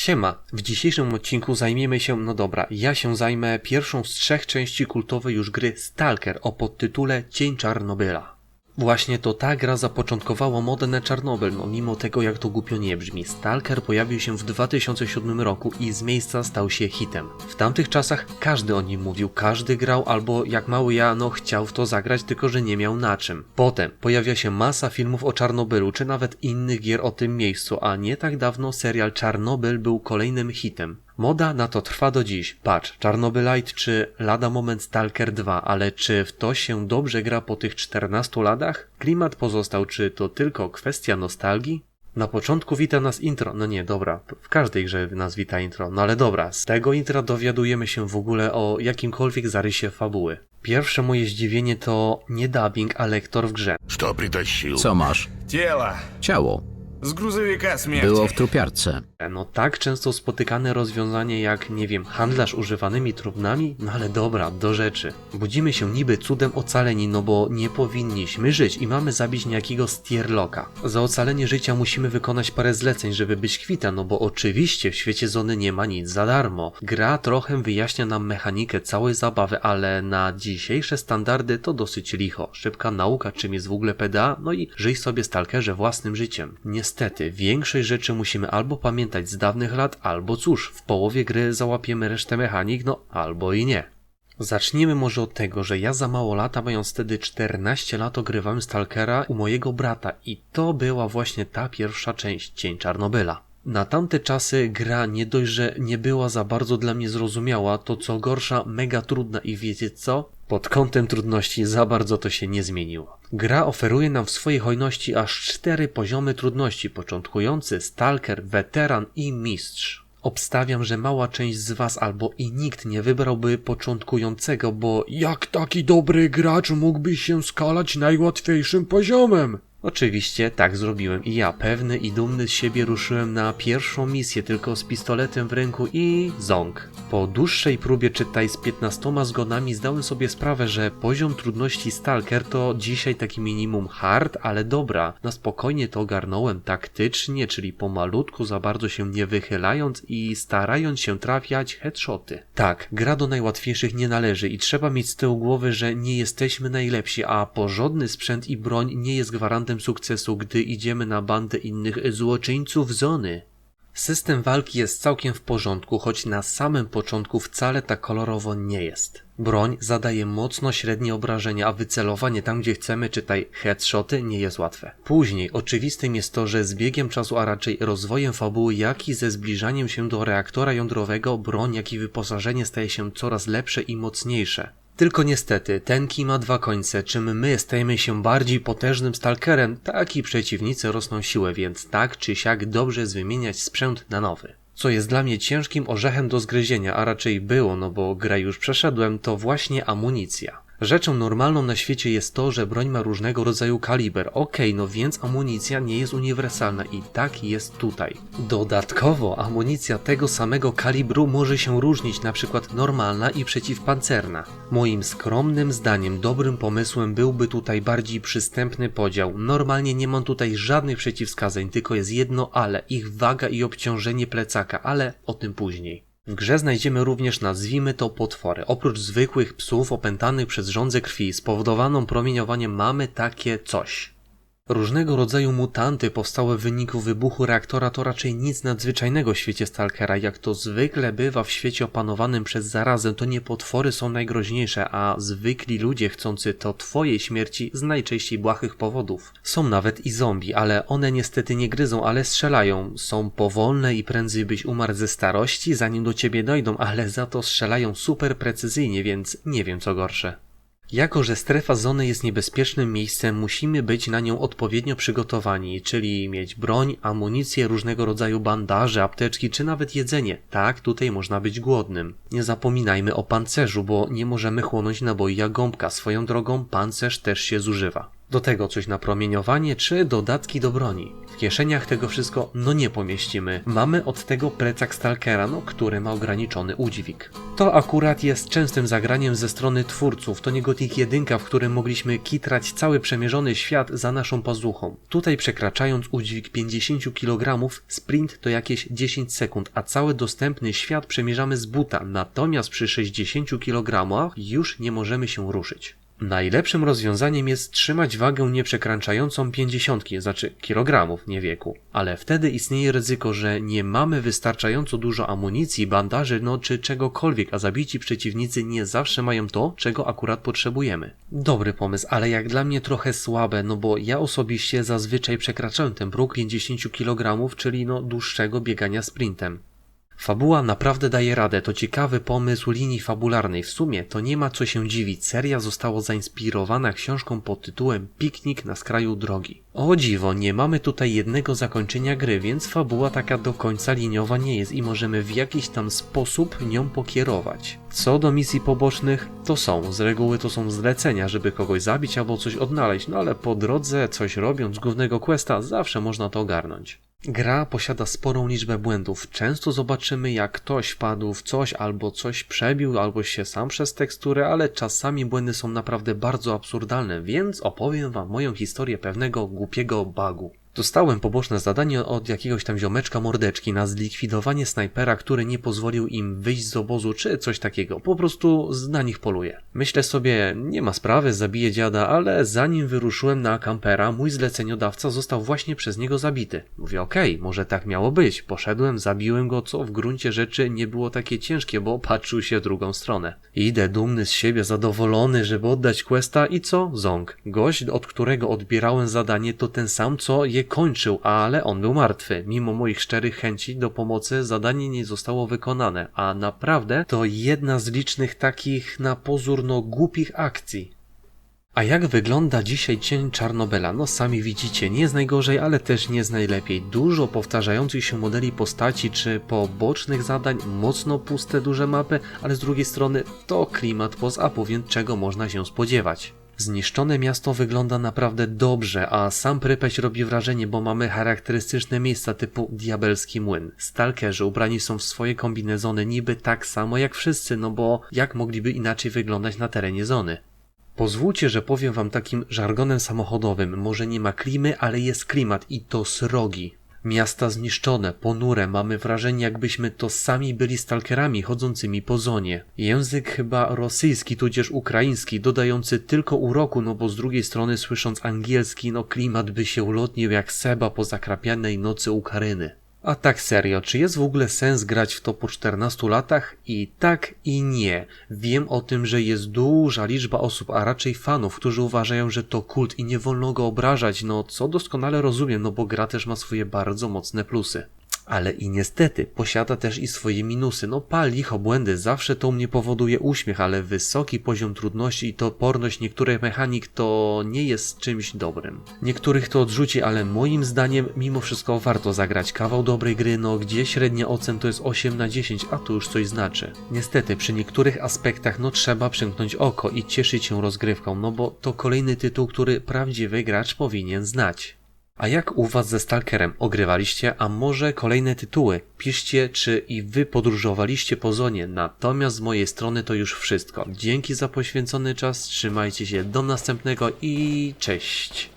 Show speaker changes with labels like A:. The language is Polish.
A: Siema, w dzisiejszym odcinku zajmiemy się, no dobra, ja się zajmę pierwszą z trzech części kultowej już gry Stalker o podtytule Cień Czarnobyla. Właśnie to ta gra zapoczątkowała modę na Czarnobyl, no mimo tego jak to głupio nie brzmi. Stalker pojawił się w 2007 roku i z miejsca stał się hitem. W tamtych czasach każdy o nim mówił, każdy grał albo jak mały ja, no chciał w to zagrać, tylko że nie miał na czym. Potem pojawia się masa filmów o Czarnobylu, czy nawet innych gier o tym miejscu, a nie tak dawno serial Czarnobyl był kolejnym hitem. Moda na to trwa do dziś. Patrz, Czarnobylite czy lada moment Stalker 2, ale czy w to się dobrze gra po tych 14 latach? Klimat pozostał, czy to tylko kwestia nostalgii? Na początku wita nas intro. No nie, dobra, w każdej grze nas wita intro, no ale dobra, z tego intra dowiadujemy się w ogóle o jakimkolwiek zarysie fabuły. Pierwsze moje zdziwienie to nie dubbing, a lektor w grze.
B: Co masz?
C: Ciało.
B: Ciało.
C: Z gruzowika śmierci.
B: Było w trupiarce.
A: No tak często spotykane rozwiązanie jak, nie wiem, handlarz używanymi trumnami? No ale dobra, do rzeczy. Budzimy się niby cudem ocaleni, no bo nie powinniśmy żyć i mamy zabić niejakiego stierloka. Za ocalenie życia musimy wykonać parę zleceń, żeby być kwita, no bo oczywiście w świecie zony nie ma nic za darmo. Gra trochę wyjaśnia nam mechanikę całej zabawy, ale na dzisiejsze standardy to dosyć licho. Szybka nauka, czym jest w ogóle PDA, no i żyj sobie stalkerze własnym życiem. Niestety, większość rzeczy musimy albo pamiętać z dawnych lat, albo cóż, w połowie gry załapiemy resztę mechanik, no albo i nie. Zacznijmy może od tego, że ja za mało lata, mając wtedy 14 lat, ogrywałem Stalkera u mojego brata i to była właśnie ta pierwsza część Cień Czarnobyla. Na tamte czasy gra nie dość, że nie była za bardzo dla mnie zrozumiała, to co gorsza, mega trudna i wiecie co? Pod kątem trudności za bardzo to się nie zmieniło. Gra oferuje nam w swojej hojności aż cztery poziomy trudności, początkujący, stalker, weteran i mistrz. Obstawiam, że mała część z was albo i nikt nie wybrałby początkującego, bo jak taki dobry gracz mógłby się skalać najłatwiejszym poziomem? Oczywiście tak zrobiłem i ja, pewny i dumny z siebie ruszyłem na pierwszą misję tylko z pistoletem w ręku i ząg. Po dłuższej próbie czytaj z 15 zgonami zdałem sobie sprawę, że poziom trudności Stalker to dzisiaj taki minimum hard, ale dobra. Na spokojnie to ogarnąłem taktycznie, czyli pomalutku, za bardzo się nie wychylając i starając się trafiać headshoty. Tak, gra do najłatwiejszych nie należy i trzeba mieć z tyłu głowy, że nie jesteśmy najlepsi, a porządny sprzęt i broń nie jest gwarantem sukcesu, gdy idziemy na bandę innych złoczyńców zony. System walki jest całkiem w porządku, choć na samym początku wcale tak kolorowo nie jest. Broń zadaje mocno średnie obrażenia, a wycelowanie tam gdzie chcemy, czytaj headshoty, nie jest łatwe. Później oczywistym jest to, że z biegiem czasu, a raczej rozwojem fabuły, jak i ze zbliżaniem się do reaktora jądrowego, broń jak i wyposażenie staje się coraz lepsze i mocniejsze. Tylko niestety, ten kij ma dwa końce, czym my stajemy się bardziej potężnym stalkerem, tak i przeciwnicy rosną siłę, więc tak czy siak dobrze jest wymieniać sprzęt na nowy. Co jest dla mnie ciężkim orzechem do zgryzienia, a raczej było, no bo grę już przeszedłem, to właśnie amunicja. Rzeczą normalną na świecie jest to, że broń ma różnego rodzaju kaliber. Okej, no więc amunicja nie jest uniwersalna i tak jest tutaj. Dodatkowo amunicja tego samego kalibru może się różnić, na przykład normalna i przeciwpancerna. Moim skromnym zdaniem dobrym pomysłem byłby tutaj bardziej przystępny podział. Normalnie nie mam tutaj żadnych przeciwwskazań, tylko jest jedno ale, ich waga i obciążenie plecaka, ale o tym później. W grze znajdziemy również, nazwijmy to, potwory. Oprócz zwykłych psów opętanych przez żądzę krwi spowodowaną promieniowaniem mamy takie coś. Różnego rodzaju mutanty powstałe w wyniku wybuchu reaktora to raczej nic nadzwyczajnego w świecie Stalkera. Jak to zwykle bywa w świecie opanowanym przez zarazę, to nie potwory są najgroźniejsze, a zwykli ludzie chcący to twojej śmierci z najczęściej błahych powodów. Są nawet i zombie, ale one niestety nie gryzą, ale strzelają. Są powolne i prędzej byś umarł ze starości, zanim do ciebie dojdą, ale za to strzelają super precyzyjnie, więc nie wiem co gorsze. Jako, że strefa zony jest niebezpiecznym miejscem, musimy być na nią odpowiednio przygotowani, czyli mieć broń, amunicję, różnego rodzaju bandaże, apteczki czy nawet jedzenie. Tak, tutaj można być głodnym. Nie zapominajmy o pancerzu, bo nie możemy chłonąć naboi jak gąbka. Swoją drogą pancerz też się zużywa. Do tego coś na promieniowanie czy dodatki do broni. W kieszeniach tego wszystko no nie pomieścimy. Mamy od tego plecak Stalkera, no który ma ograniczony udźwig. To akurat jest częstym zagraniem ze strony twórców. To nie Gothic 1, w którym mogliśmy kitrać cały przemierzony świat za naszą pazuchą. Tutaj przekraczając udźwig 50 kg, sprint to jakieś 10 sekund, a cały dostępny świat przemierzamy z buta. Natomiast przy 60 kg już nie możemy się ruszyć. Najlepszym rozwiązaniem jest trzymać wagę nie przekraczającą 50, znaczy kilogramów, nie wieku. Ale wtedy istnieje ryzyko, że nie mamy wystarczająco dużo amunicji, bandaży, no czy czegokolwiek, a zabici przeciwnicy nie zawsze mają to, czego akurat potrzebujemy. Dobry pomysł, ale jak dla mnie trochę słabe, no bo ja osobiście zazwyczaj przekraczałem ten próg 50 kg, czyli no dłuższego biegania sprintem. Fabuła naprawdę daje radę, to ciekawy pomysł linii fabularnej. W sumie to nie ma co się dziwić, seria została zainspirowana książką pod tytułem Piknik na skraju drogi. O dziwo, nie mamy tutaj jednego zakończenia gry, więc fabuła taka do końca liniowa nie jest i możemy w jakiś tam sposób nią pokierować. Co do misji pobocznych, to są, z reguły to są zlecenia, żeby kogoś zabić albo coś odnaleźć, no ale po drodze, coś robiąc głównego questa, zawsze można to ogarnąć. Gra posiada sporą liczbę błędów. Często zobaczymy, jak ktoś wpadł w coś, albo coś przebił, albo się sam przez teksturę, ale czasami błędy są naprawdę bardzo absurdalne, więc opowiem wam moją historię pewnego głupiego bugu. Dostałem poboczne zadanie od jakiegoś tam ziomeczka mordeczki na zlikwidowanie snajpera, który nie pozwolił im wyjść z obozu czy coś takiego. Po prostu na nich poluje. Myślę sobie, nie ma sprawy, zabiję dziada, ale zanim wyruszyłem na kampera, mój zleceniodawca został właśnie przez niego zabity. Mówię, okej, może tak miało być. Poszedłem, zabiłem go, co w gruncie rzeczy nie było takie ciężkie, bo patrzył się w drugą stronę. Idę dumny z siebie, zadowolony, żeby oddać questa i co? Ząg. Gość, od którego odbierałem zadanie, to ten sam, co je kończył, ale on był martwy. Mimo moich szczerych chęci do pomocy zadanie nie zostało wykonane, a naprawdę to jedna z licznych takich na pozór no głupich akcji. A jak wygląda dzisiaj cień Czarnobela? No sami widzicie, nie jest najgorzej, ale też nie jest najlepiej. Dużo powtarzających się modeli postaci czy pobocznych zadań, mocno puste duże mapy, ale z drugiej strony to klimat post-upu, więc czego można się spodziewać. Zniszczone miasto wygląda naprawdę dobrze, a sam Prypeć robi wrażenie, bo mamy charakterystyczne miejsca typu diabelski młyn. Stalkerzy ubrani są w swoje kombinezony niby tak samo jak wszyscy, no bo jak mogliby inaczej wyglądać na terenie zony? Pozwólcie, że powiem wam takim żargonem samochodowym. Może nie ma klimy, ale jest klimat i to srogi. Miasta zniszczone, ponure, mamy wrażenie jakbyśmy to sami byli stalkerami chodzącymi po zonie. Język chyba rosyjski tudzież ukraiński, dodający tylko uroku, no bo z drugiej strony słysząc angielski, no klimat by się ulotnił jak Seba po zakrapianej nocy u Karyny. A tak serio, czy jest w ogóle sens grać w to po 14 latach? I tak i nie. Wiem o tym, że jest duża liczba osób, a raczej fanów, którzy uważają, że to kult i nie wolno go obrażać, no co doskonale rozumiem, no bo gra też ma swoje bardzo mocne plusy. Ale i niestety posiada też i swoje minusy. No pal błędy, zawsze to mnie powoduje uśmiech, ale wysoki poziom trudności i toporność niektórych mechanik to nie jest czymś dobrym. Niektórych to odrzuci, ale moim zdaniem mimo wszystko warto zagrać kawał dobrej gry, no gdzie średnia ocen to jest 8 na 10, a to już coś znaczy. Niestety przy niektórych aspektach no trzeba przymknąć oko i cieszyć się rozgrywką, no bo to kolejny tytuł, który prawdziwy gracz powinien znać. A jak u Was ze Stalkerem? Ogrywaliście? A może kolejne tytuły? Piszcie, czy i Wy podróżowaliście po zonie. Natomiast z mojej strony to już wszystko. Dzięki za poświęcony czas, trzymajcie się do następnego i cześć!